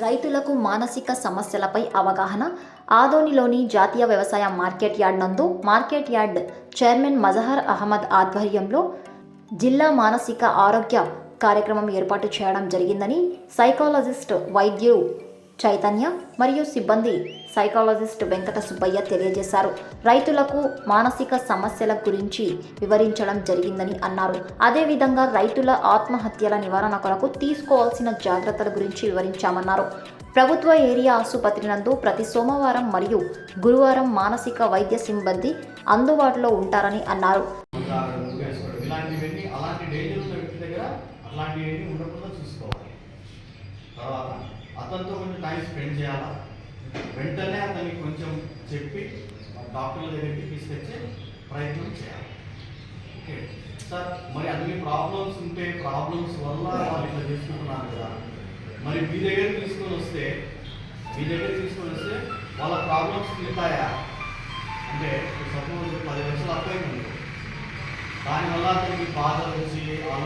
రైతులకు మానసిక సమస్యలపై అవగాహన ఆదోనిలోని జాతీయ వ్యవసాయ మార్కెట్ యార్డ్ నందు market yard chairman Mazhar Ahmed ఆధ్వర్యంలో జిల్లా మానసిక ఆరోగ్య కార్యక్రమం ఏర్పాటు చేయడం జరిగిందని సైకాలజిస్ట్ వైద్యు చైతన్య మరియు సిబ్బంది సైకాలజిస్ట్ వెంకట సుబ్బయ్య తెలియజేశారు. రైతులకు మానసిక సమస్యల గురించి వివరించడం జరిగిందని అన్నారు. అదేవిధంగా రైతుల ఆత్మహత్యల నివారణ కొరకు తీసుకోవాల్సిన జాగ్రత్తల గురించి వివరించామన్నారు. ప్రభుత్వ ఏరియా ఆసుపత్రి నందు ప్రతి సోమవారం మరియు గురువారం మానసిక వైద్య సిబ్బంది అందుబాటులో ఉంటారని అన్నారు. అలాంటి అతనితో కొంచెం టైం స్పెండ్ చేయాలా? వెంటనే అతనికి కొంచెం చెప్పి డాక్టర్ల దగ్గరికి తీసుకొచ్చే ప్రయత్నం చేయాలి. ఓకే సార్ మరి అన్ని ప్రాబ్లమ్స్ ఉంటే ప్రాబ్లమ్స్ వల్ల వాళ్ళు ఇట్లా చేసుకుంటున్నారు కదా. మరి మీ దగ్గర తీసుకొని వస్తే మీ దగ్గర తీసుకొని వస్తే వాళ్ళ ప్రాబ్లమ్స్ తీరుతాయా? అంటే సపోజ్ పది లక్షలు అప్పైంది ఉంది. దానివల్ల అతనికి బాధ వచ్చి ఆలోచనలు